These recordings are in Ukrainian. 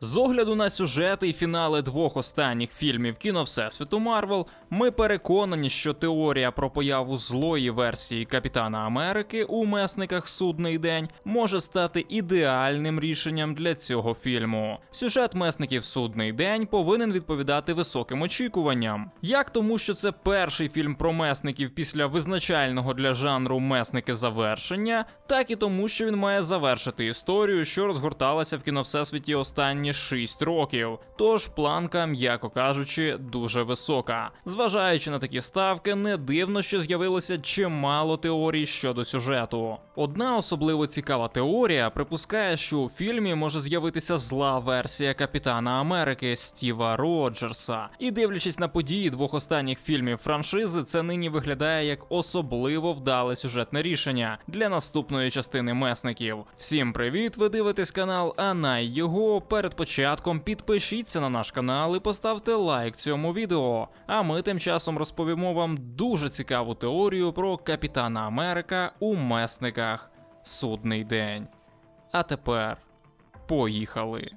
З огляду на сюжети і фінали двох останніх фільмів кіно Всесвіту Марвел, ми переконані, що теорія про появу злої версії Капітана Америки у месниках Судний день може стати ідеальним рішенням для цього фільму. Сюжет месників Судний день повинен відповідати високим очікуванням. Як тому, що це перший фільм про месників після визначального для жанру месники завершення, так і тому, що він має завершити історію, що розгорталася в кіно Всесвіті останні 6 років. Тож планка, м'яко кажучи, дуже висока. Зважаючи на такі ставки, не дивно, що з'явилося чимало теорій щодо сюжету. Одна особливо цікава теорія припускає, що у фільмі може з'явитися зла версія Капітана Америки Стіва Роджерса. І дивлячись на події двох останніх фільмів франшизи, це нині виглядає як особливо вдале сюжетне рішення для наступної частини месників. Всім привіт! Ви дивитесь канал, а на його перед початком підпишіться на наш канал і поставте лайк цьому відео. А ми тим часом розповімо вам дуже цікаву теорію про Капітана Америка у месниках Судний день. А тепер поїхали.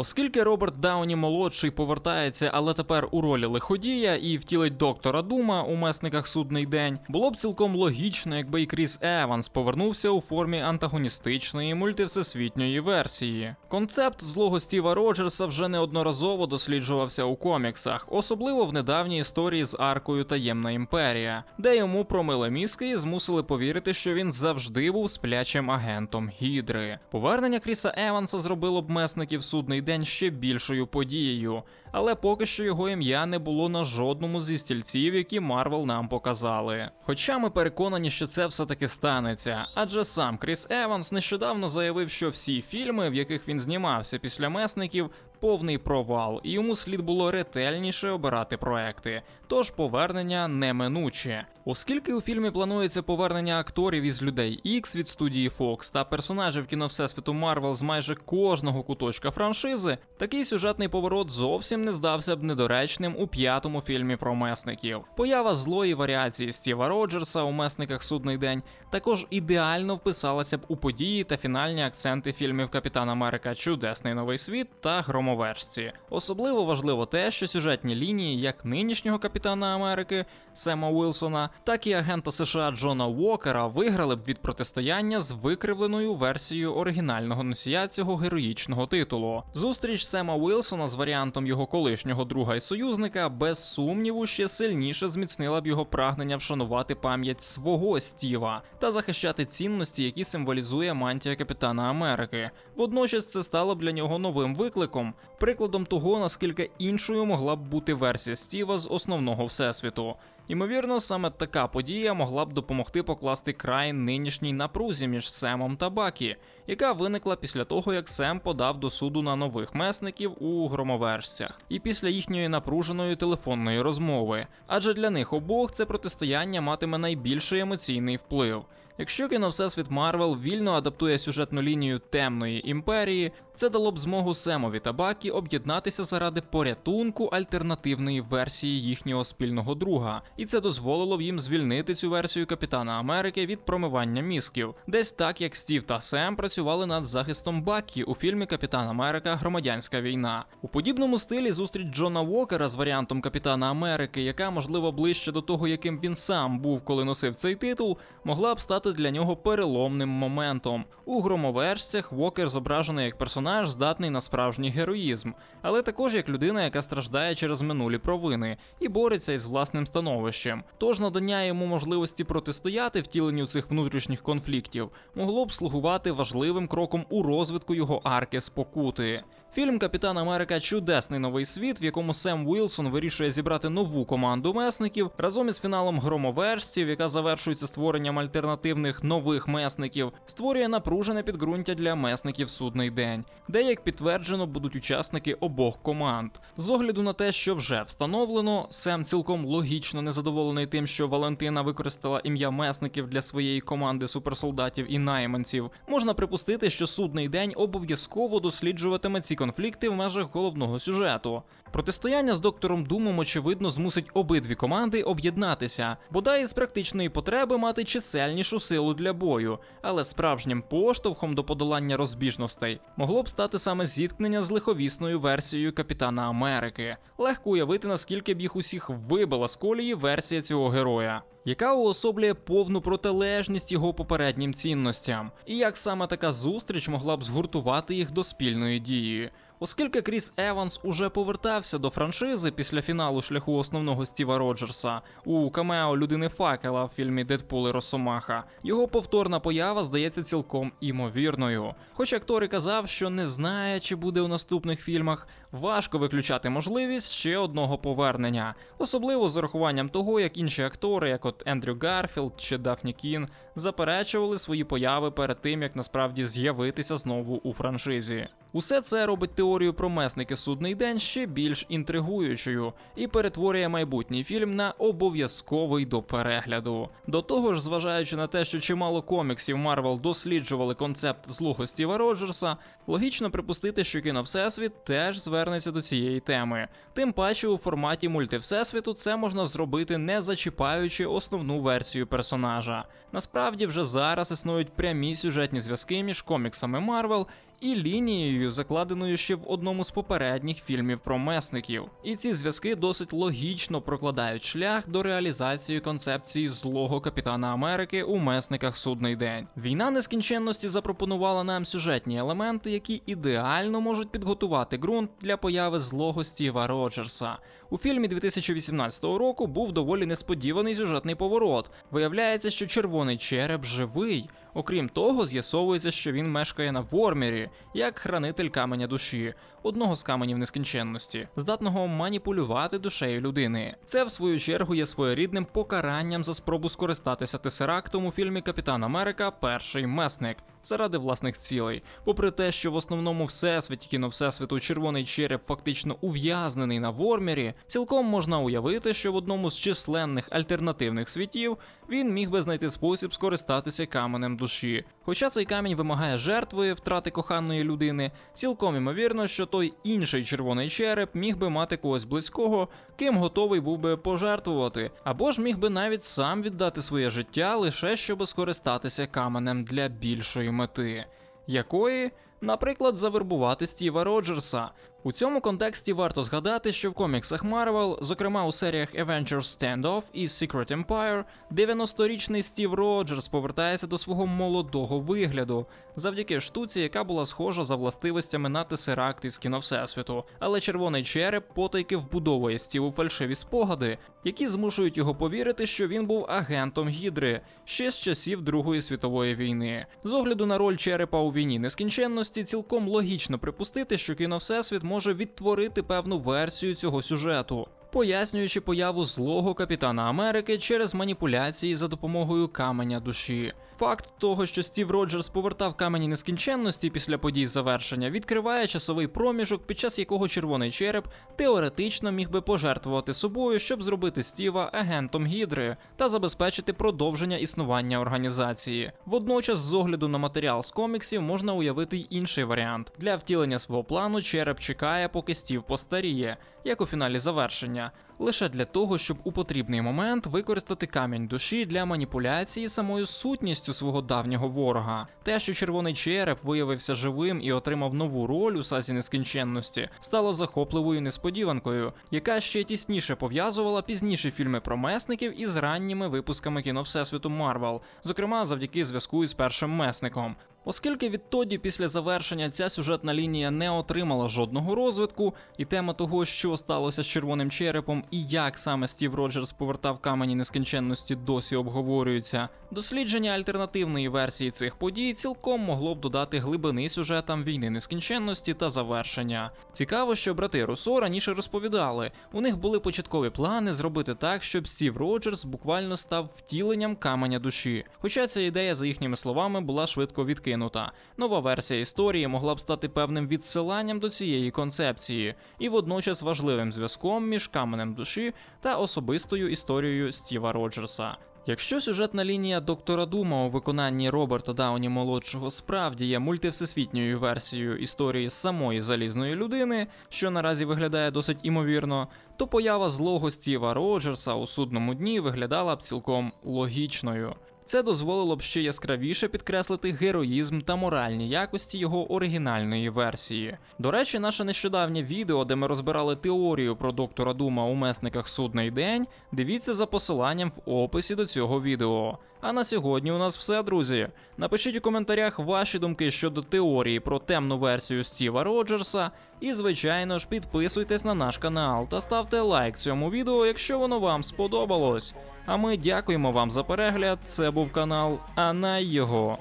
Оскільки Роберт Дауні молодший повертається, але тепер у ролі лиходія і втілить доктора Дума у месниках судний день, було б цілком логічно, якби і Кріс Еванс повернувся у формі антагоністичної мультивсесвітньої версії. Концепт злого Стіва Роджерса вже неодноразово досліджувався у коміксах, особливо в недавній історії з аркою Таємна імперія, де йому промили мізки і змусили повірити, що він завжди був сплячим агентом Гідри. Повернення Кріса Еванса зробило б месників судний день ще більшою подією, але поки що його ім'я не було на жодному зі стільців, які Марвел нам показали. Хоча ми переконані, що це все таки станеться, адже сам Кріс Еванс нещодавно заявив, що всі фільми, в яких він знімався після месників, повний провал, і йому слід було ретельніше обирати проекти. Тож повернення неминуче. Оскільки у фільмі планується повернення акторів із людей X від студії Fox та персонажів кіно Всесвіту Марвел з майже кожного куточка франшизи, такий сюжетний поворот зовсім не здався б недоречним у п'ятому фільмі про месників. Поява злої варіації Стіва Роджерса у месниках Судний день також ідеально вписалася б у події та фінальні акценти фільмів Капітан Америка Чудесний новий світ та Громовержці. Особливо важливо те, що сюжетні лінії як нинішнього Капітана Америки Сема Уілсона, так і агента США Джона Уокера виграли б від протистояння з викривленою версією оригінального носія цього героїчного титулу. Зустріч Сема Уілсона з варіантом його колишнього друга і союзника без сумніву ще сильніше зміцнила б його прагнення вшанувати пам'ять свого Стіва та захищати цінності, які символізує мантія Капітана Америки. Водночас це стало б для нього новим викликом, прикладом того, наскільки іншою могла б бути версія Стіва з основного всесвіту. Ймовірно, саме така подія могла б допомогти покласти край нинішній напрузі між Семом та Бакі, яка виникла після того, як Сем подав до суду на нових месників у громоверсцях, і після їхньої напруженої телефонної розмови. Адже для них обох це протистояння матиме найбільший емоційний вплив. Якщо кіно Всесвіт Марвел вільно адаптує сюжетну лінію темної імперії, це дало б змогу Семові та Бакі об'єднатися заради порятунку альтернативної версії їхнього спільного друга, і це дозволило б їм звільнити цю версію Капітана Америки від промивання мізків, десь так як Стів та Сем працювали над захистом Бакі у фільмі Капітан Америка Громадянська війна. У подібному стилі зустріч Джона Уокера з варіантом Капітана Америки, яка можливо ближче до того, яким він сам був, коли носив цей титул, могла б стати для нього переломним моментом. У громоверсцях Уокер зображений як персонаж, здатний на справжній героїзм, але також як людина, яка страждає через минулі провини і бореться із власним становищем. Тож надання йому можливості протистояти втіленню цих внутрішніх конфліктів могло б слугувати важливим кроком у розвитку його арки спокути. Фільм Капітан Америка Чудесний новий світ, в якому Сем Уілсон вирішує зібрати нову команду месників разом із фіналом громоверсців, яка завершується створенням альтернативних нових месників, створює напружене підґрунтя для месників судний день, де як підтверджено будуть учасники обох команд. З огляду на те, що вже встановлено, Сем цілком логічно незадоволений тим, що Валентина використала ім'я месників для своєї команди суперсолдатів і найманців. Можна припустити, що судний день обов'язково досліджуватиме ці конфлікти в межах головного сюжету. Протистояння з доктором Думом, очевидно, змусить обидві команди об'єднатися, бодай з практичної потреби мати чисельнішу силу для бою, але справжнім поштовхом до подолання розбіжностей могло б стати саме зіткнення з лиховісною версією Капітана Америки. Легко уявити, наскільки б їх усіх вибила з колії версія цього героя. Яка уособлює повну протилежність його попереднім цінностям, і як саме така зустріч могла б згуртувати їх до спільної дії? Оскільки Кріс Еванс уже повертався до франшизи після фіналу шляху основного Стіва Роджерса у камео людини факела в фільмі Дедпул і Росомаха, його повторна поява здається цілком імовірною. Хоч актор і казав, що не знає, чи буде у наступних фільмах, важко виключати можливість ще одного повернення, особливо з урахуванням того, як інші актори, як от Ендрю Гарфілд чи Дафні Кін, заперечували свої появи перед тим, як насправді з'явитися знову у франшизі. Усе це робить теорію про месники судний день ще більш інтригуючою і перетворює майбутній фільм на обов'язковий до перегляду. До того ж, зважаючи на те, що чимало коміксів Марвел досліджували концепт злого Стіва Роджерса, логічно припустити, що кіно Всесвіт теж звернеться до цієї теми. Тим паче у форматі мультивсесвіту це можна зробити не зачіпаючи основну версію персонажа. Насправді вже зараз існують прямі сюжетні зв'язки між коміксами Марвел і лінією, закладеною ще в одному з попередніх фільмів про месників. І ці зв'язки досить логічно прокладають шлях до реалізації концепції злого капітана Америки у месниках судний день. Війна нескінченності запропонувала нам сюжетні елементи, які ідеально можуть підготувати ґрунт для появи злого Стіва Роджерса. У фільмі 2018 року був доволі несподіваний сюжетний поворот. Виявляється, що червоний череп живий. Окрім того, з'ясовується, що він мешкає на Вормірі, як хранитель каменя душі, одного з каменів нескінченності, здатного маніпулювати душею людини. Це, в свою чергу, є своєрідним покаранням за спробу скористатися тесерактом у фільмі Капітан Америка Перший месник заради власних цілей. Попри те, що в основному всесвіті кіно всесвіту червоний череп фактично ув'язнений на Вормері, цілком можна уявити, що в одному з численних альтернативних світів він міг би знайти спосіб скористатися каменем душі. Хоча цей камінь вимагає жертви втрати коханої людини, цілком імовірно, що той інший червоний череп міг би мати когось близького, ким готовий був би пожертвувати, або ж міг би навіть сам віддати своє життя лише щоб скористатися каменем для більшої мети, якої, наприклад, завербувати Стіва Роджерса. У цьому контексті варто згадати, що в коміксах Марвел, зокрема у серіях Avengers Standoff і Secret Empire, 90-річний Стів Роджерс повертається до свого молодого вигляду завдяки штуці, яка була схожа за властивостями на тесеракт із кіно Всесвіту. Але червоний череп потайки вбудовує Стіву фальшиві спогади, які змушують його повірити, що він був агентом Гідри ще з часів Другої світової війни. З огляду на роль черепа у війні нескінченності, цілком логічно припустити, що кіно Всесвіт може відтворити певну версію цього сюжету. Пояснюючи появу злого капітана Америки через маніпуляції за допомогою каменя душі. Факт того, що Стів Роджерс повертав камені нескінченності після подій завершення, відкриває часовий проміжок, під час якого червоний череп теоретично міг би пожертвувати собою, щоб зробити Стіва агентом Гідри та забезпечити продовження існування організації. Водночас, з огляду на матеріал з коміксів, можна уявити й інший варіант. Для втілення свого плану череп чекає, поки Стів постаріє, як у фіналі завершення. Лише для того, щоб у потрібний момент використати камінь душі для маніпуляції самою сутністю свого давнього ворога. Те, що червоний череп виявився живим і отримав нову роль у сазі нескінченності, стало захопливою несподіванкою, яка ще тісніше пов'язувала пізніші фільми про месників із ранніми випусками кіно Всесвіту Марвел, зокрема завдяки зв'язку із першим месником. Оскільки відтоді, після завершення, ця сюжетна лінія не отримала жодного розвитку, і тема того, що сталося з червоним черепом і як саме Стів Роджерс повертав камені нескінченності, досі обговорюється. Дослідження альтернативної версії цих подій цілком могло б додати глибини сюжетам війни нескінченності та завершення. Цікаво, що брати Руссо раніше розповідали, у них були початкові плани зробити так, щоб Стів Роджерс буквально став втіленням каменя душі. Хоча ця ідея, за їхніми словами, була швидко відкинута відкинута. Нова версія історії могла б стати певним відсиланням до цієї концепції і водночас важливим зв'язком між каменем душі та особистою історією Стіва Роджерса. Якщо сюжетна лінія доктора Дума у виконанні Роберта Дауні молодшого справді є мультивсесвітньою версією історії самої залізної людини, що наразі виглядає досить імовірно, то поява злого Стіва Роджерса у судному дні виглядала б цілком логічною. Це дозволило б ще яскравіше підкреслити героїзм та моральні якості його оригінальної версії. До речі, наше нещодавнє відео, де ми розбирали теорію про доктора Дума у месниках Судний день, дивіться за посиланням в описі до цього відео. А на сьогодні у нас все, друзі. Напишіть у коментарях ваші думки щодо теорії про темну версію Стіва Роджерса. І, звичайно ж, підписуйтесь на наш канал та ставте лайк цьому відео, якщо воно вам сподобалось. А ми дякуємо вам за перегляд. Це був канал Анай його.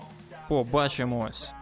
Побачимось.